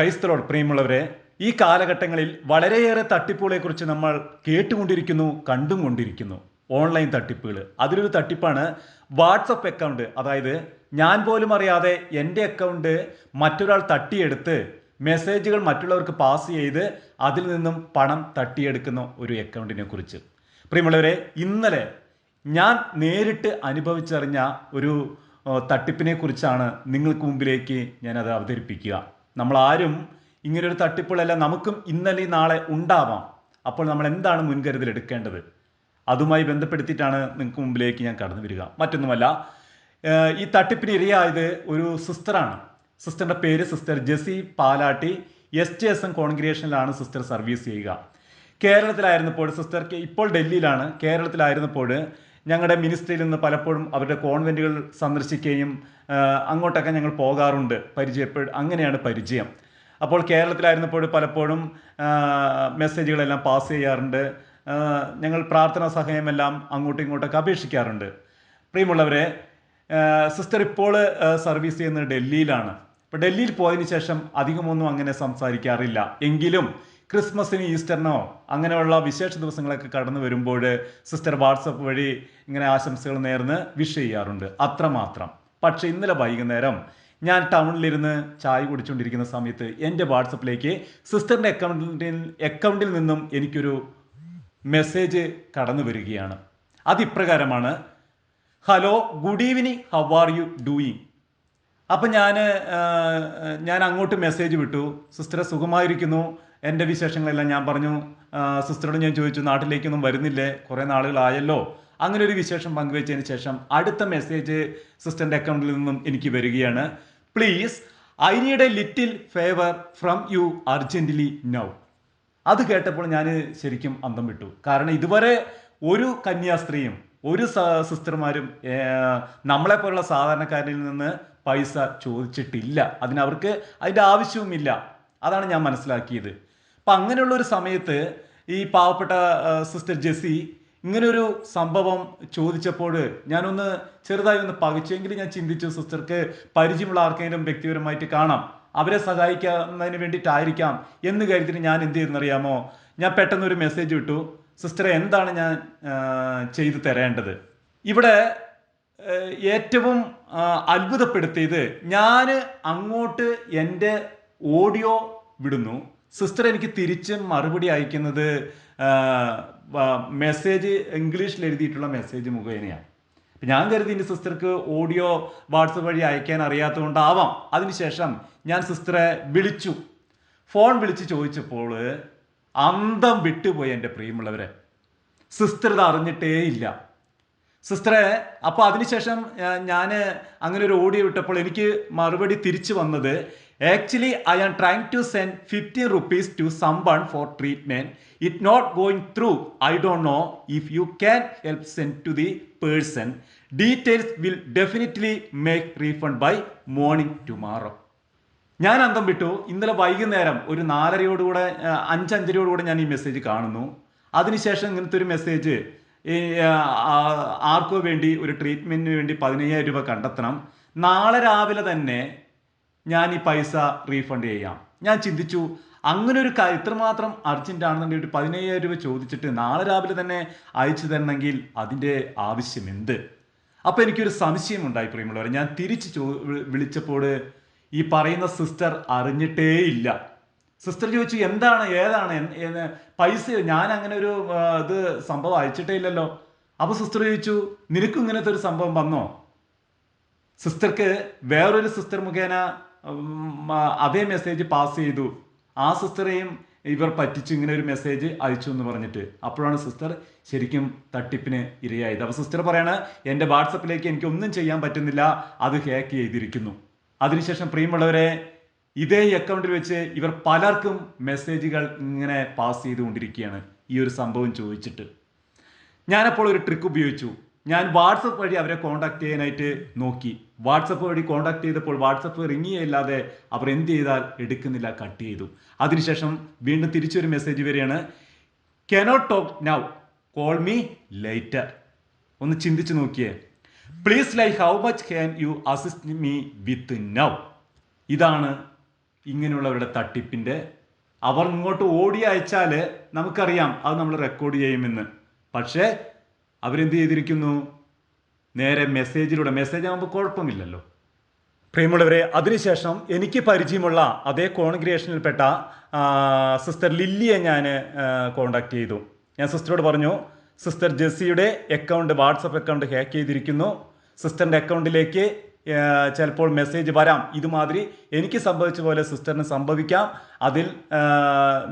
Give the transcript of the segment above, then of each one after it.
ക്രൈസ്തലോട് പ്രിയമുള്ളവരെ ഈ കാലഘട്ടങ്ങളിൽ വളരെയേറെ തട്ടിപ്പുകളെക്കുറിച്ച് നമ്മൾ കേട്ടുകൊണ്ടിരിക്കുന്നു കണ്ടും കൊണ്ടിരിക്കുന്നു ഓൺലൈൻ തട്ടിപ്പുകൾ. അതിലൊരു തട്ടിപ്പാണ് വാട്സപ്പ് അക്കൗണ്ട്. അതായത് ഞാൻ പോലും അറിയാതെ എന്റെ അക്കൗണ്ട് മറ്റൊരാൾ തട്ടിയെടുത്ത് മെസ്സേജുകൾ മറ്റുള്ളവർക്ക് പാസ് ചെയ്ത് അതിൽ നിന്നും പണം തട്ടിയെടുക്കുന്ന ഒരു അക്കൗണ്ടിനെ കുറിച്ച് പ്രിയമുള്ളവരെ ഇന്നലെ ഞാൻ നേരിട്ട് അനുഭവിച്ചറിഞ്ഞ ഒരു തട്ടിപ്പിനെ കുറിച്ചാണ് നിങ്ങൾക്ക് മുമ്പിലേക്ക് ഞാനത് അവതരിപ്പിക്കുക. നമ്മളാരും ഇങ്ങനൊരു തട്ടിപ്പുകളെല്ലാം നമുക്കും ഇന്നലെ നാളെ ഉണ്ടാവാം. അപ്പോൾ നമ്മൾ എന്താണ് മുൻകരുതൽ എടുക്കേണ്ടത് അതുമായി ബന്ധപ്പെടുത്തിയിട്ടാണ് നിങ്ങൾക്ക് മുമ്പിലേക്ക് ഞാൻ കടന്നു വരിക. മറ്റൊന്നുമല്ല ഈ തട്ടിപ്പിന് ഇരയായത് ഒരു സിസ്റ്ററാണ്. സിസ്റ്ററിന്റെ പേര് sister Jessy Palatty S T S M കോൺഗ്രിയേഷനിലാണ് sister service ചെയ്യുക. കേരളത്തിലായിരുന്നപ്പോൾ സിസ്റ്റർക്ക് ഇപ്പോൾ ഡൽഹിയിലാണ്. കേരളത്തിലായിരുന്നപ്പോൾ ഞങ്ങളുടെ മിനിസ്ട്രിയിൽ നിന്ന് പലപ്പോഴും അവരുടെ കോൺവെന്റുകൾ സന്ദർശിക്കുകയും അങ്ങോട്ടൊക്കെ ഞങ്ങൾ പോകാറുണ്ട്. പരിചയപ്പെ അങ്ങനെയാണ് പരിചയം. അപ്പോൾ കേരളത്തിലായിരുന്നപ്പോൾ പലപ്പോഴും മെസ്സേജുകളെല്ലാം പാസ് ചെയ്യാറുണ്ട്. ഞങ്ങൾ പ്രാർത്ഥനാ സഹായമെല്ലാം അങ്ങോട്ടും ഇങ്ങോട്ടൊക്കെ അപേക്ഷിക്കാറുണ്ട്. പ്രിയമുള്ളവരെ സിസ്റ്റർ ഇപ്പോൾ സർവീസ് ചെയ്യുന്നത് ഡൽഹിയിലാണ്. ഇപ്പോൾ ഡൽഹിയിൽ പോയതിന് ശേഷം അധികമൊന്നും അങ്ങനെ സംസാരിക്കാറില്ല. എങ്കിലും ക്രിസ്മസിന് ഈസ്റ്ററിനോ അങ്ങനെയുള്ള വിശേഷ ദിവസങ്ങളൊക്കെ കടന്നു വരുമ്പോൾ സിസ്റ്റർ വാട്സപ്പ് വഴി ഇങ്ങനെ ആശംസകൾ നേർന്ന് വിഷ് ചെയ്യാറുണ്ട്. അത്രമാത്രം. പക്ഷെ ഇന്നലെ വൈകുന്നേരം ഞാൻ ടൗണിലിരുന്ന് ചായ കുടിച്ചുകൊണ്ടിരിക്കുന്ന സമയത്ത് എന്റെ വാട്സപ്പിലേക്ക് സിസ്റ്ററിന്റെ അക്കൗണ്ടിൽ അക്കൗണ്ടിൽ നിന്നും എനിക്കൊരു മെസ്സേജ് കടന്നു വരികയാണ്. അതിപ്രകാരമാണ് hello good evening how are you doing? അപ്പം ഞാൻ ഞാൻ അങ്ങോട്ട് മെസ്സേജ് വിട്ടു. സിസ്റ്ററെ സുഖമായിരിക്കുന്നു. എന്റെ വിശേഷങ്ങളെല്ലാം ഞാൻ പറഞ്ഞു. സിസ്റ്ററോട് ഞാൻ ചോദിച്ചു നാട്ടിലേക്കൊന്നും വരുന്നില്ലേ? കുറേ നാളുകളായല്ലോ. അങ്ങനെ ഒരു വിശേഷം പങ്കുവച്ചതിന് ശേഷം അടുത്ത മെസ്സേജ് സിസ്റ്ററിന്റെ അക്കൗണ്ടിൽ നിന്നും എനിക്ക് വരികയാണ്. Please I need a little favour from you urgently now അത് കേട്ടപ്പോൾ ഞാൻ ശരിക്കും അന്തം വിട്ടു. കാരണം ഇതുവരെ ഒരു കന്യാസ്ത്രീയും ഒരു സിസ്റ്റർമാരും നമ്മളെ നമ്മളെപ്പോലുള്ള സാധാരണക്കാരിൽ നിന്ന് പൈസ ചോദിച്ചിട്ടില്ല. അതിനവർക്ക് അതിന്റെ ആവശ്യവുമില്ല. അതാണ് ഞാൻ മനസ്സിലാക്കിയത്. അപ്പം അങ്ങനെയുള്ള ഒരു സമയത്ത് ഈ പാവപ്പെട്ട സിസ്റ്റർ ജെസ്സി ഇങ്ങനൊരു സംഭവം ചോദിച്ചപ്പോൾ ഞാനൊന്ന് ചെറുതായി ഒന്ന് പകച്ചെങ്കിലും ഞാൻ ചിന്തിച്ചു സിസ്റ്റർക്ക് പരിചയമുള്ള ആർക്കെങ്കിലും വ്യക്തിപരമായിട്ട് കാണാം. അവരെ സഹായിക്കുന്നതിന് വേണ്ടിയിട്ടായിരിക്കാം എന്ന് കരുതിയിട്ട് ഞാൻ എന്ത് ചെയ്തെന്നറിയാമോ ഞാൻ പെട്ടെന്ന് ഒരു മെസ്സേജ് വിട്ടു സിസ്റ്ററെ എന്താണ് ഞാൻ ചെയ്തു തരേണ്ടത്? ഇവിടെ ഏറ്റവും അത്ഭുതപ്പെടുത്തിയത് ഞാൻ അങ്ങോട്ട് എന്റെ ഓഡിയോ വിടുന്നു. സിസ്റ്റർ എനിക്ക് തിരിച്ച് മറുപടി അയക്കുന്നത് മെസ്സേജ് ഇംഗ്ലീഷിൽ എഴുതിയിട്ടുള്ള മെസ്സേജ് മുഖേനയാണ്. ഞാൻ കരുതി എന്റെ സിസ്റ്റർക്ക് ഓഡിയോ വാട്സപ്പ് വഴി അയക്കാൻ അറിയാത്തതുകൊണ്ടാവാം. അതിനുശേഷം ഞാൻ സിസ്റ്ററെ വിളിച്ചു. ഫോൺ വിളിച്ച് ചോദിച്ചപ്പോൾ അന്തം വിട്ടുപോയി എന്റെ പ്രിയമുള്ളവരെ. സിസ്റ്റർ ഇത് അറിഞ്ഞിട്ടേ ഇല്ല സിസ്റ്ററെ അപ്പോൾ അതിനുശേഷം ഞാൻ അങ്ങനെ ഒരു ഓഡിയോ വിട്ടപ്പോൾ എനിക്ക് മറുപടി തിരിച്ചു വന്നത് actually I am trying to send fifteen rupees to someone for treatment it not going through I don't know if you can help send to the person details will definitely make refund by morning tomorrow ഞാൻ അന്തം വിട്ടു. ഇന്നലെ വൈകുന്നേരം ഒരു നാലരയോടുകൂടെ അഞ്ചഞ്ചരയോടുകൂടെ ഞാൻ ഈ message കാണുന്നു. അതിനുശേഷം ഇങ്ങനത്തെ ഒരു മെസ്സേജ് ഈ ആർക്കോ വേണ്ടി ഒരു ട്രീറ്റ്മെന്റിന് വേണ്ടി പതിനയ്യായിരം രൂപ കണ്ടെത്തണം. നാളെ രാവിലെ തന്നെ ഞാൻ ഈ പൈസ റീഫണ്ട് ചെയ്യാം. ഞാൻ ചിന്തിച്ചു അങ്ങനെ ഒരു ഇത്രമാത്രം അർജന്റ് ആണെന്നുണ്ടെങ്കിൽ ഒരു പതിനയ്യായിരം രൂപ ചോദിച്ചിട്ട് നാളെ രാവിലെ തന്നെ അയച്ചു തരണമെങ്കിൽ അതിന്റെ ആവശ്യം എന്ത്? അപ്പോൾ എനിക്കൊരു സംശയം ഉണ്ടായി പ്രിയമുള്ളവരെ. ഞാൻ തിരിച്ച് ചോ വിളിച്ചപ്പോൾ ഈ പറയുന്ന സിസ്റ്റർ അറിഞ്ഞിട്ടേ ഇല്ല സിസ്റ്റർ ചോദിച്ചു എന്താണ്? ഏതാണ്? പൈസ ഞാൻ അങ്ങനെ ഒരു ഇത് സംഭവം അയച്ചിട്ടേ ഇല്ലല്ലോ. അപ്പോൾ സിസ്റ്റർ ചോദിച്ചു നിനക്കും ഇങ്ങനത്തെ ഒരു സംഭവം വന്നോ? സിസ്റ്റർക്ക് വേറൊരു സിസ്റ്റർ മുഖേന അതേ മെസ്സേജ് പാസ് ചെയ്തു. ആ സിസ്റ്ററെയും ഇവർ പറ്റിച്ചു ഇങ്ങനെ ഒരു മെസ്സേജ് അയച്ചു എന്ന് പറഞ്ഞിട്ട്. അപ്പോഴാണ് സിസ്റ്റർ ശരിക്കും തട്ടിപ്പിന് ഇരയായത്. അപ്പോൾ സിസ്റ്റർ പറയാണ് എന്റെ വാട്സപ്പിലേക്ക് എനിക്ക് ഒന്നും ചെയ്യാൻ പറ്റുന്നില്ല. അത് ഹാക്ക് ചെയ്തിരിക്കുന്നു. അതിനുശേഷം പ്രിയമുള്ളവരെ ഇതേ അക്കൗണ്ടിൽ വെച്ച് ഇവർ പലർക്കും മെസ്സേജുകൾ ഇങ്ങനെ പാസ് ചെയ്തുകൊണ്ടിരിക്കുകയാണ് ഈ ഒരു സംഭവം ചോദിച്ചിട്ട്. ഞാനപ്പോൾ ഒരു ട്രിക്ക് ഉപയോഗിച്ചു. ഞാൻ വാട്സപ്പ് വഴി അവരെ കോൺടാക്ട് ചെയ്യാനായിട്ട് നോക്കി. വാട്സപ്പ് വഴി കോൺടാക്ട് ചെയ്തപ്പോൾ വാട്സപ്പ് റിങ്ങിയല്ലാതെ അവർ എന്ത് ചെയ്താൽ എടുക്കുന്നില്ല കട്ട് ചെയ്തു. അതിനുശേഷം വീണ്ടും തിരിച്ചൊരു മെസ്സേജ് വരികയാണ് cannot talk now call me later ഒന്ന് ചിന്തിച്ച് നോക്കിയേ. Please like how much can you assist me with now ഇതാണ് ഇങ്ങനെയുള്ളവരുടെ തട്ടിപ്പിന്റെ അവർ ഇങ്ങോട്ട് ഓടി അയച്ചാൽ നമുക്കറിയാം അത് നമ്മൾ റെക്കോർഡ് ചെയ്യുമെന്ന്. പക്ഷേ അവരെന്ത് ചെയ്തിരിക്കുന്നു? നേരെ മെസ്സേജിലൂടെ മെസ്സേജ് ആകുമ്പോൾ കുഴപ്പമില്ലല്ലോ. പ്രിയമുള്ളവരെ അതിനുശേഷം എനിക്ക് പരിചയമുള്ള അതേ കോൺഗ്രിയേഷനിൽപ്പെട്ട സിസ്റ്റർ ലില്ലിയെ ഞാൻ കോണ്ടാക്ട് ചെയ്തു. ഞാൻ സിസ്റ്ററോട് പറഞ്ഞു സിസ്റ്റർ ജെസ്സിയുടെ അക്കൗണ്ട് വാട്സപ്പ് അക്കൗണ്ട് ഹാക്ക് ചെയ്തിരിക്കുന്നു. സിസ്റ്ററിന്റെ അക്കൗണ്ടിലേക്ക് ചിലപ്പോൾ മെസ്സേജ് വരാം. ഇതുമാതിരി എനിക്ക് സംഭവിച്ച പോലെ സിസ്റ്ററിന് സംഭവിക്കാം. അതിൽ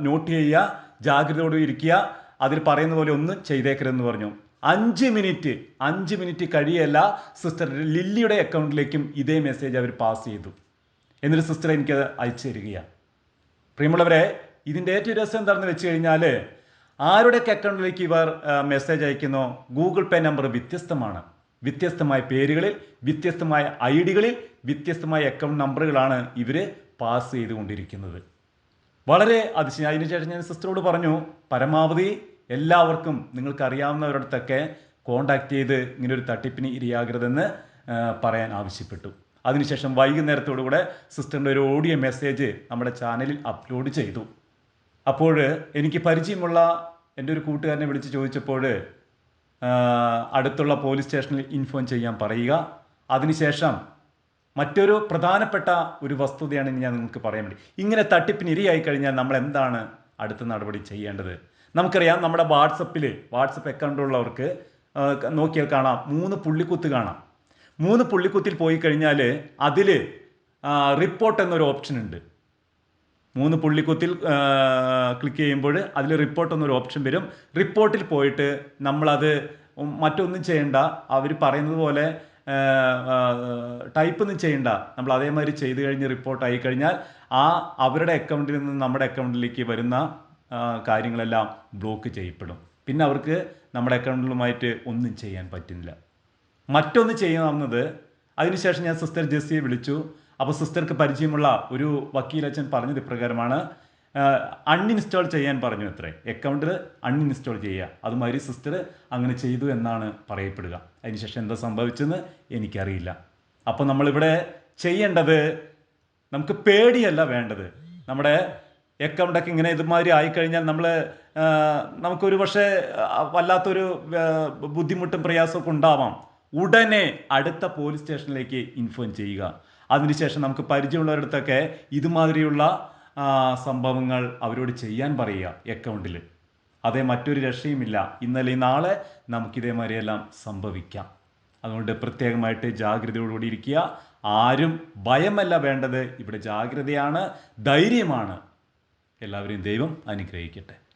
നോട്ട് ചെയ്യുക ജാഗ്രതയോടെ ഇരിക്കുക. അതിൽ പറയുന്ന പോലെ ഒന്നും ചെയ്തേക്കരുതെന്ന് പറഞ്ഞു. അഞ്ച് മിനിറ്റ് അഞ്ച് മിനിറ്റ് കഴിയല്ല സിസ്റ്റർ ലില്ലിയുടെ അക്കൗണ്ടിലേക്കും ഇതേ മെസ്സേജ് അവർ പാസ് ചെയ്തു. എന്നിട്ട് സിസ്റ്റർ എനിക്കത് അയച്ചു തരികയാണ് പ്രിയമുള്ളവരെ ഇതിന്റെ ഏറ്റവും രസം എന്താണെന്ന് വെച്ച് കഴിഞ്ഞാൽ ആരുടെയൊക്കെ അക്കൗണ്ടിലേക്ക് ഇവർ മെസ്സേജ് അയക്കുന്നോ? ഗൂഗിൾ പേ നമ്പർ വ്യത്യസ്തമാണ്. വ്യത്യസ്തമായ പേരുകളിൽ വ്യത്യസ്തമായ ഐ ഡികളിൽ വ്യത്യസ്തമായ അക്കൗണ്ട് നമ്പറുകളാണ് ഇവർ പാസ് ചെയ്തുകൊണ്ടിരിക്കുന്നത്. വളരെ അതിശയം അതിനുശേഷം ഞാൻ സിസ്റ്ററോട് പറഞ്ഞു പരമാവധി എല്ലാവർക്കും നിങ്ങൾക്ക് അറിയാവുന്നവരടുത്തൊക്കെ കോണ്ടാക്ട് ചെയ്ത് ഇങ്ങനെ ഒരു തട്ടിപ്പിന് ഇരയാകരുതെന്ന് പറയാൻ ആവശ്യപ്പെട്ടു. അതിനുശേഷം വൈകുന്നേരത്തോടുകൂടെ സിസ്റ്ററിന്റെ ഒരു ഓഡിയോ മെസ്സേജ് നമ്മുടെ ചാനലിൽ അപ്ലോഡ് ചെയ്തു. അപ്പോൾ എനിക്ക് പരിചയമുള്ള എന്റെ ഒരു കൂട്ടുകാരനെ വിളിച്ച് ചോദിച്ചപ്പോൾ അടുത്തുള്ള പോലീസ് സ്റ്റേഷനിൽ ഇൻഫോം ചെയ്യാൻ പറയുക. അതിനുശേഷം മറ്റൊരു പ്രധാനപ്പെട്ട ഒരു വസ്തുതയാണ് ഞാൻ നിങ്ങൾക്ക് പറയാൻ വേണ്ടി. ഇങ്ങനെ തട്ടിപ്പിന് ഇരയായി കഴിഞ്ഞാൽ നമ്മൾ എന്താണ് അടുത്ത നടപടി ചെയ്യേണ്ടത്? നമുക്കറിയാം നമ്മുടെ വാട്സപ്പിൽ വാട്സപ്പ് അക്കൗണ്ടുള്ളവർക്ക് നോക്കിയാൽ കാണാം മൂന്ന് പുള്ളിക്കുത്ത് കാണാം. മൂന്ന് പുള്ളിക്കുത്തിൽ പോയി കഴിഞ്ഞാൽ അതിൽ റിപ്പോർട്ട് എന്നൊരു ഓപ്ഷൻ ഉണ്ട്. മൂന്ന് പുള്ളിക്കുത്തിൽ ക്ലിക്ക് ചെയ്യുമ്പോൾ അതിൽ റിപ്പോർട്ട് എന്നൊരു ഓപ്ഷൻ വരും. റിപ്പോർട്ടിൽ പോയിട്ട് നമ്മളത് മറ്റൊന്നും ചെയ്യണ്ട. അവർ പറയുന്നത് പോലെ ടൈപ്പ് ഒന്നും ചെയ്യണ്ട. നമ്മൾ അതേമാതിരി ചെയ്ത് കഴിഞ്ഞ് റിപ്പോർട്ട് ആയി കഴിഞ്ഞാൽ ആ അവരുടെ അക്കൗണ്ടിൽ നിന്ന് നമ്മുടെ അക്കൗണ്ടിലേക്ക് വരുന്ന കാര്യങ്ങളെല്ലാം ബ്ലോക്ക് ചെയ്യപ്പെടും. പിന്നെ അവർക്ക് നമ്മുടെ അക്കൗണ്ടിലുമായിട്ട് ഒന്നും ചെയ്യാൻ പറ്റുന്നില്ല. മറ്റൊന്ന് ചെയ്യാവുന്നത് അതിനുശേഷം ഞാൻ സിസ്റ്റർ ജെസ്സിയെ വിളിച്ചു. അപ്പോൾ സിസ്റ്റർക്ക് പരിചയമുള്ള ഒരു വക്കീലച്ഛൻ പറഞ്ഞത് ഇപ്രകാരമാണ്. അൺഇൻസ്റ്റാൾ ചെയ്യാൻ പറഞ്ഞു അത്രേ. അക്കൗണ്ടിൽ അൺഇൻസ്റ്റാൾ ചെയ്യുക. അതുമാതിരി സിസ്റ്റർ അങ്ങനെ ചെയ്തു എന്നാണ് പറയപ്പെടുക. അതിനുശേഷം എന്താ സംഭവിച്ചെന്ന് എനിക്കറിയില്ല. അപ്പോൾ നമ്മളിവിടെ ചെയ്യേണ്ടത് നമുക്ക് പേടിയല്ല വേണ്ടത്. നമ്മുടെ അക്കൗണ്ടൊക്കെ ഇങ്ങനെ ഇതുമാതിരി ആയിക്കഴിഞ്ഞാൽ നമ്മൾ നമുക്കൊരു പക്ഷേ വല്ലാത്തൊരു ബുദ്ധിമുട്ടും പ്രയാസമൊക്കെ ഉണ്ടാവാം. ഉടനെ അടുത്ത പോലീസ് സ്റ്റേഷനിലേക്ക് ഇൻഫോം ചെയ്യുക. അതിനുശേഷം നമുക്ക് പരിചയമുള്ളവരടുത്തൊക്കെ ഇതുമാതിരിയുള്ള സംഭവങ്ങൾ അവരോട് ചെയ്യാൻ പറയുക അക്കൗണ്ടിൽ അതേ മറ്റൊരു രക്ഷയുമില്ല. ഇന്നലെ നാളെ നമുക്കിതേമാതിരിയെല്ലാം സംഭവിക്കാം. അതുകൊണ്ട് പ്രത്യേകമായിട്ട് ജാഗ്രതയോടുകൂടി ഇരിക്കുക. ആരും ഭയമല്ല വേണ്ടത്. ഇവിടെ ജാഗ്രതയാണ് ധൈര്യമാണ്. എല്ലാവരെയും ദൈവം അനുഗ്രഹിക്കട്ടെ.